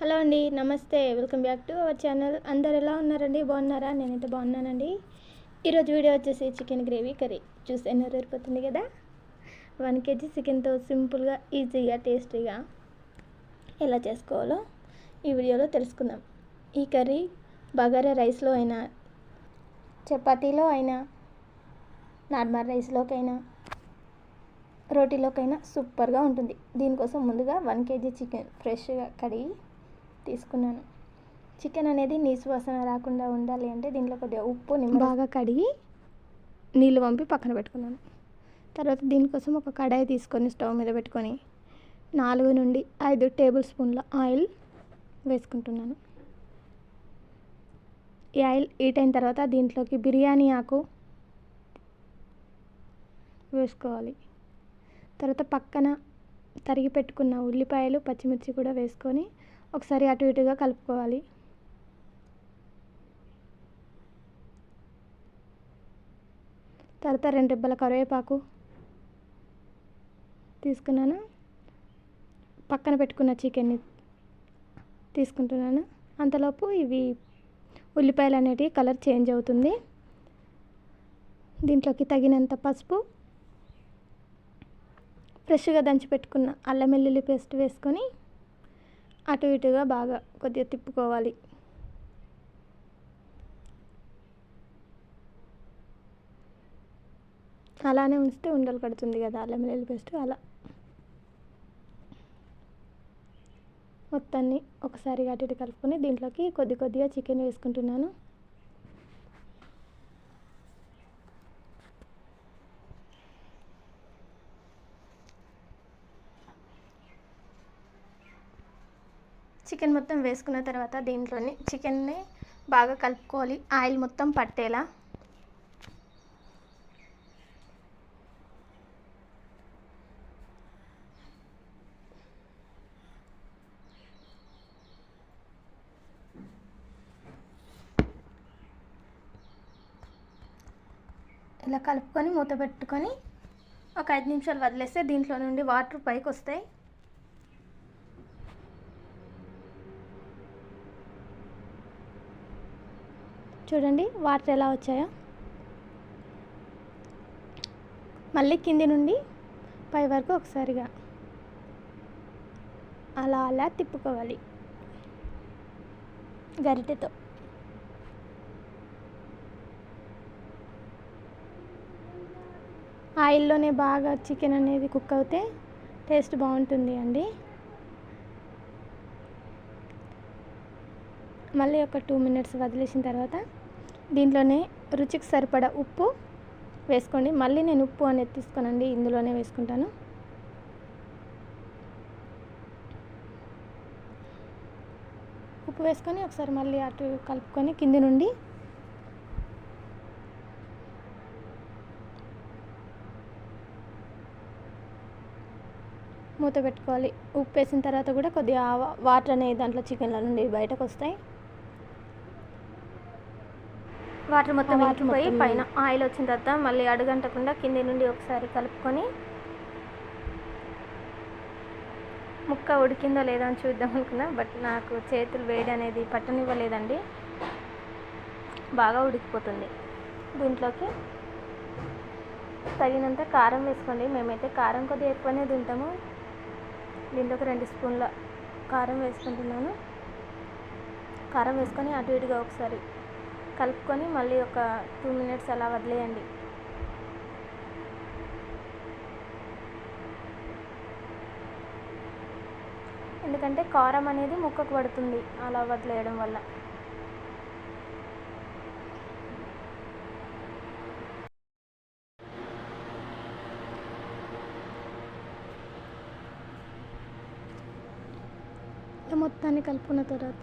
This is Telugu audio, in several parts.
హలో అండి నమస్తే. Welcome back to our channel. అందరు ఎలా ఉన్నారండి? బాగున్నారా? నేనైతే బాగున్నానండి. ఈరోజు వీడియో వచ్చేసి చికెన్ గ్రేవీ కర్రీ. చూస్తే నెరవేరిపోతుంది కదా? వన్ కేజీ చికెన్తో సింపుల్గా ఈజీగా టేస్టీగా ఎలా చేసుకోవాలో ఈ వీడియోలో తెలుసుకుందాం. ఈ కర్రీ బగారా రైస్లో అయినా చపాతీలో అయినా నార్మల్ రైస్లోకైనా రోటీలోకైనా సూపర్గా ఉంటుంది. దీనికోసం ముందుగా వన్ కేజీ చికెన్ ఫ్రెష్గా కడిగి తీసుకున్నాను. చికెన్ అనేది నీసు వాసన రాకుండా ఉండాలి అంటే దీంట్లో కొద్దిగా ఉప్పు నిమ్మ బాగా కడిగి నీళ్ళు పంపి పక్కన పెట్టుకున్నాను. తర్వాత దీనికోసం ఒక కడాయి తీసుకొని స్టవ్ మీద పెట్టుకొని నాలుగు నుండి ఐదు టేబుల్ స్పూన్ల ఆయిల్ వేసుకుంటున్నాను. ఈ ఆయిల్ హీట్ అయిన తర్వాత దీంట్లోకి బిర్యానీ ఆకు వేసుకోవాలి. తర్వాత పక్కన తరిగి పెట్టుకున్న ఉల్లిపాయలు పచ్చిమిర్చి కూడా వేసుకొని ఒకసారి అటు ఇటుగా కలుపుకోవాలి. తర్వాత రెండు రెబ్బల కరివేపాకు తీసుకున్నాను. పక్కన పెట్టుకున్న చికెన్ని తీసుకుంటున్నాను. అంతలోపు ఇవి ఉల్లిపాయలు అనేటివి కలర్ చేంజ్ అవుతుంది. దీంట్లోకి తగినంత పసుపు ఫ్రెష్గా దంచి పెట్టుకున్న అల్లం వెల్లుల్లి పేస్ట్ వేసుకొని అటు ఇటుగా బాగా కొద్దిగా తిప్పుకోవాలి. అలానే ఉంచితే ఉండలు కడుతుంది కదా అల్లం వెల్లుల్లి పేస్ట్ అలా. మొత్తాన్ని ఒకసారి అటు ఇటు కలుపుకొని దీంట్లోకి కొద్ది కొద్దిగా చికెన్ వేసుకుంటున్నాను. చికెన్ మొత్తం వేసుకున్న తర్వాత దీంట్లోని చికెన్ని బాగా కలుపుకోవాలి. ఆయిల్ మొత్తం పట్టేలా. ఇలా కలుపుకొని మూత పెట్టుకొని ఒక ఐదు నిమిషాలు వదిలేస్తే దీంట్లో నుండి వాటర్ పైకి వస్తాయి. చూడండి వాటర్ ఎలా వచ్చాయో. మళ్ళీ కింది నుండి పై వరకు ఒకసారిగా అలా అలా తిప్పుకోవాలి గరిటెతో. ఆయిల్లోనే బాగా చికెన్ అనేది కుక్ అవుతే టేస్ట్ బాగుంటుంది అండి. మళ్ళీ ఒక టూ మినిట్స్ వదిలేసిన తర్వాత దీంట్లోనే రుచికి సరిపడా ఉప్పు వేసుకోండి. మళ్ళీ నేను ఉప్పు అనేది తీసుకోనండి. ఇందులోనే వేసుకుంటాను. ఉప్పు వేసుకొని ఒకసారి మళ్ళీ అటు కలుపుకొని కింది నుండి మూత పెట్టుకోవాలి. ఉప్పు వేసిన తర్వాత కూడా కొద్దిగా వాటర్ అనేది దాంట్లో చికెన్ల నుండి బయటకు వస్తాయి. వాటర్ మొత్తం వాటర్ పోయి పైన ఆయిల్ వచ్చిన తర్వాత మళ్ళీ అడుగంటకుండా కింది నుండి ఒకసారి కలుపుకొని ముక్క ఉడికిందో లేదో అని చూద్దాం అనుకున్నా బట్ నాకు చేతులు వేడి అనేది పట్టనివ్వలేదండి. బాగా ఉడికిపోతుంది. దీంట్లోకి తగినంత కారం వేసుకోండి. మేమైతే కారం కొద్దిగా ఎక్కువనే తింటాము. దీంట్లోకి రెండు స్పూన్ల కారం వేసుకుంటున్నాను. కారం వేసుకొని అటు ఇటుగా ఒకసారి కలుపుకొని మళ్ళీ ఒక టూ మినిట్స్ అలా వదిలేయండి. ఎందుకంటే కారం అనేది ముక్కకు పడుతుంది అలా వదిలేయడం వల్ల. మొత్తాన్ని కలుపుకున్న తర్వాత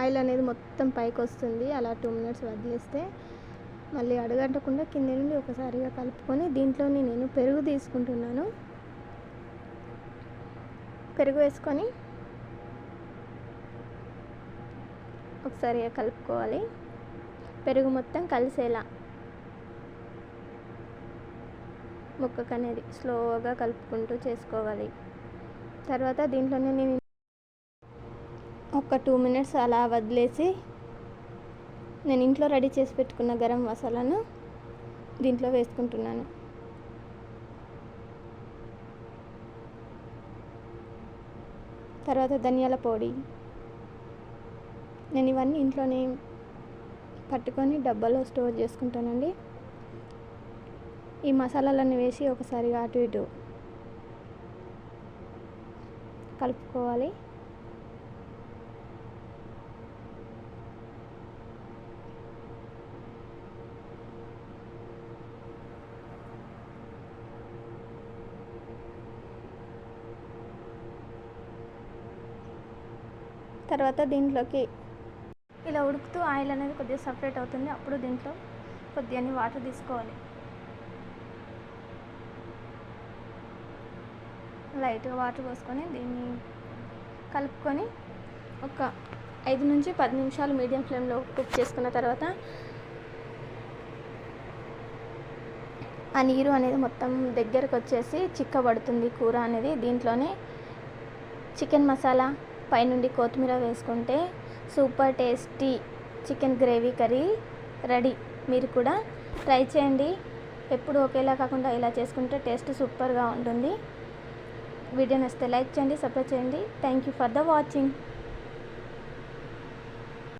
ఆయిల్ అనేది మొత్తం పైకి వస్తుంది. అలా టూ మినిట్స్ వదిలేస్తే మళ్ళీ అడగంటకుండా కింద నుండి ఒకసారిగా కలుపుకొని దీంట్లోని నేను పెరుగు తీసుకుంటున్నాను. పెరుగు వేసుకొని ఒకసారిగా కలుపుకోవాలి. పెరుగు మొత్తం కలిసేలా ముక్కకు అనేది స్లోగా కలుపుకుంటూ చేసుకోవాలి. తర్వాత దీంట్లోనే నేను ఒక టూ మినిట్స్ అలా వదిలేసి నేను ఇంట్లో రెడీ చేసి పెట్టుకున్న గరం మసాలాను దీంట్లో వేసుకుంటున్నాను. తర్వాత ధనియాల పొడి. నేను ఇవన్నీ ఇంట్లోనే పట్టుకొని డబ్బాలో స్టోర్ చేసుకుంటానండి. ఈ మసాలాలన్నీ వేసి ఒకసారిగా అటు ఇటు కలుపుకోవాలి. తర్వాత దీంట్లోకి ఇలా ఉడుకుతూ ఆయిల్ అనేది కొద్దిగా సపరేట్ అవుతుంది. అప్పుడు దీంట్లో కొద్దిగా వాటర్ తీసుకోవాలి. లైట్గా వాటర్ పోసుకొని దీన్ని కలుపుకొని ఒక ఐదు నుంచి పది నిమిషాలు మీడియం ఫ్లేమ్లో కుక్ చేసుకున్న తర్వాత ఆ నీరు అనేది మొత్తం దగ్గరకు వచ్చేసి చిక్కబడుతుంది. కూర అనేది దీంట్లోనే. చికెన్ మసాలా పైనుండి కొత్తిమీర వేసుకుంటే super tasty chicken gravy curry ready. మీరు కూడా ట్రై చేయండి. ఎప్పుడు ఒకేలా కాకుండా ఇలా చేసుకుంటే టేస్ట్ సూపర్గా ఉంటుంది. వీడియో నచ్చితే లైక్ చేయండి సపోర్ట్ చేయండి. Thank you for the watching